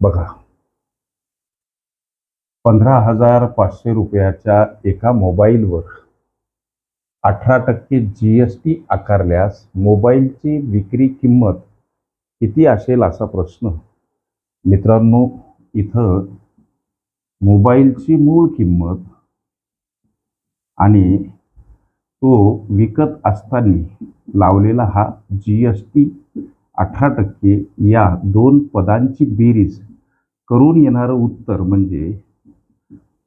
बघा. पंधरा हजार पाचशे रुपयाच्या एका मोबाईलवर अठरा टक्के जी एस टी आकारल्यास मोबाईलची विक्री किंमत किती असेल असा प्रश्न. मित्रांनो इथं मोबाईलची मूळ किंमत आणि तो विकत असताना लावलेला हा जी एस टी अठरा टक्के या दोन पदांची बेरीज करून येणारं उत्तर म्हणजे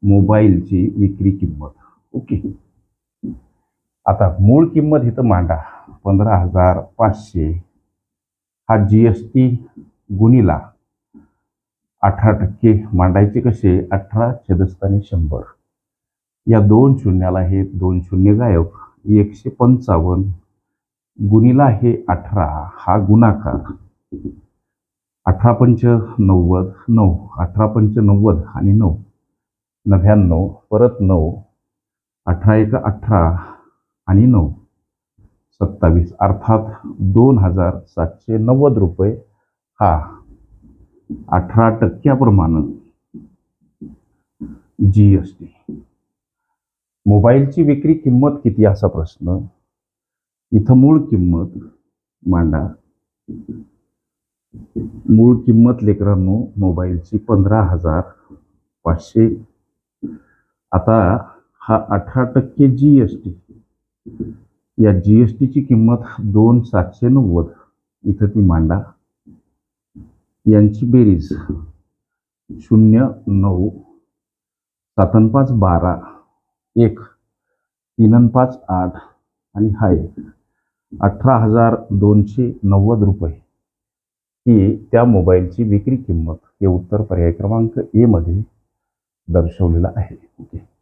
मोबाईलची विक्री किंमत. ओके. आता मूळ किंमत इथं मांडा. पंधरा हजार पाचशे. हा जी एस टी गुणीला अठरा टक्के मांडायचे कसे? अठरा छेदस्थानी शंभर. या दोन शून्याला हे दोन शून्य गायब. एकशे पंचावन्न गुणीला हे अठरा. हा गुणाकार. अठरा पंच नव्वद नऊ अठरा पंच नव्वद आणि नऊ नव्याण्णव परत नऊ अठरा एक अठरा आणि नऊ सत्तावीस. अर्थात दोन हजार सातशे नव्वद रुपये हा अठरा टक्क्याप्रमाणे जी एस टी मोबाईलची विक्री किंमत किती असा प्रश्न? इथं मूळ किंमत मांडा. मूळ किंमत लेकरांनो मोबाईलची पंधरा हजार पाचशे. आता हा अठरा टक्के जी एस टी या जी एस टीची किंमत दोन सातशे नव्वद. इथं ती मांडा. यांची बेरीज शून्य नऊ सातन पाच बारा एक तीनन पाच आठ आणि हा एक. अठरा हजार दोनशे नव्वद रुपये. की त्या मोबाईलची विक्री किंमत हे उत्तर पर्याय क्रमांक एमध्ये दर्शवलेलं आहे. ओके.